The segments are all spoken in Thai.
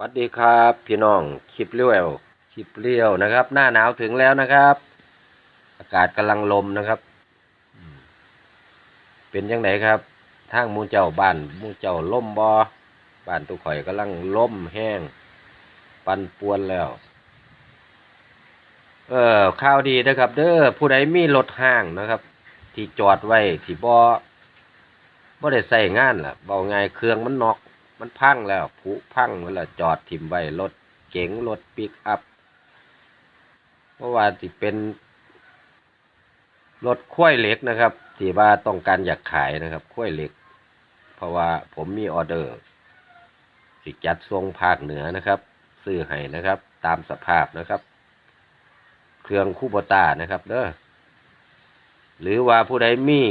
สวัสดีครับพี่น้องคลิปเลี้ยวคลิปเลี้ยวนะครับ หน้าหนาวถึงแล้วนะครับ อากาศกำลังลมนะครับเป็นยังไงครับทางมูเจ้าบ้านมูเจ้าล่มบอบ้านตุข่อยกำลังล่มแห้ง ปันปวนแล้ว เออข่าวดีนะครับ เด้อผู้ใดมีรถห้างนะครับ ที่จอดไว้ที่บ่บ่ได้ใส่งานล่ะเบาไงเครื่องมันนอก มันพังแล้วผุพังเวลาจอดถิ่มไว้รถเก๋งรถปิกอัพเพราะว่าที่เป็นรถคุ้วยเหล็กนะครับที่ว่าต้องการอยากขายนะครับคุ้วยเหล็ก เพราะว่าผมมีออเดอร์สิจัดทรงภาคเหนือนะครับซื้อให้นะครับ ตามสภาพนะครับ เครื่องคูโบตานะครับเด้อหรือว่าผู้ใดมี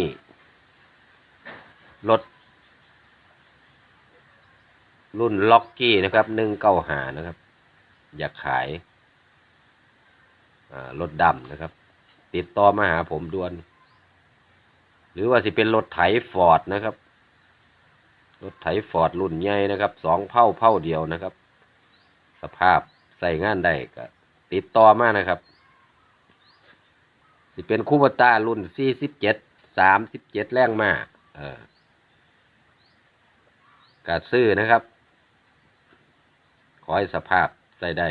รถ รุ่นล็อกกี้นะครับหนึ่งเก้าหานะครับ อยากขายรถดำนะครับ ติดต่อมาหาผมด่วน หรือว่าสิเป็นรถไถฟอร์ดนะครับ รถไถฟอร์ดรุ่นใหญ่นะครับสองเผ่าเผ่าเดียวนะครับ สภาพใส่งานได้ก็ติดต่อมานะครับ สิเป็นคูบต้ารุ่นสี่สิบเจ็ดสามสิบเจ็ดแรงมาเออกาซื้อนะครับ ขอให้สภาพใส่ได้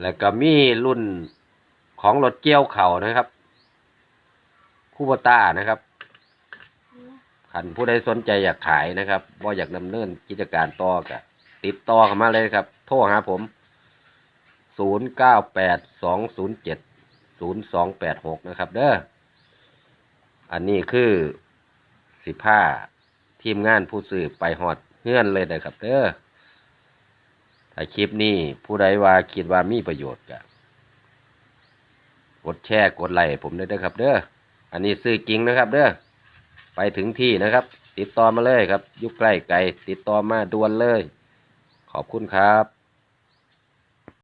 แล้วก็มีรุ่นของรถเกี่ยวเข่านะครับ คูบต้านะครับคันผู้ใดสนใจอยากขายนะครับบ่อยากดำเนินกิจการต่อก็ติดต่อเข้ามาเลยครับ โทรหาผมศูนย์เก้าแปดสองศูนย์เจ็ดศูนย์สองแปดหกนะครับ เด้อ อันนี้คือสิผ้าทีมงานผู้สื่อไปหอดเงื่อนเลยนะครับ เด้อ คลิปนี้ผู้ใดว่าคิดว่ามีประโยชน์ก็กดแชร์กดไลค์ผมด้วยนะครับ เด้ออันนี้ซื้อจริงนะครับ เด้อไปถึงที่นะครับ ติดต่อมาเลยครับ ยุคใกล้ไกลติดต่อมาด่วนเลย ขอบคุณครับ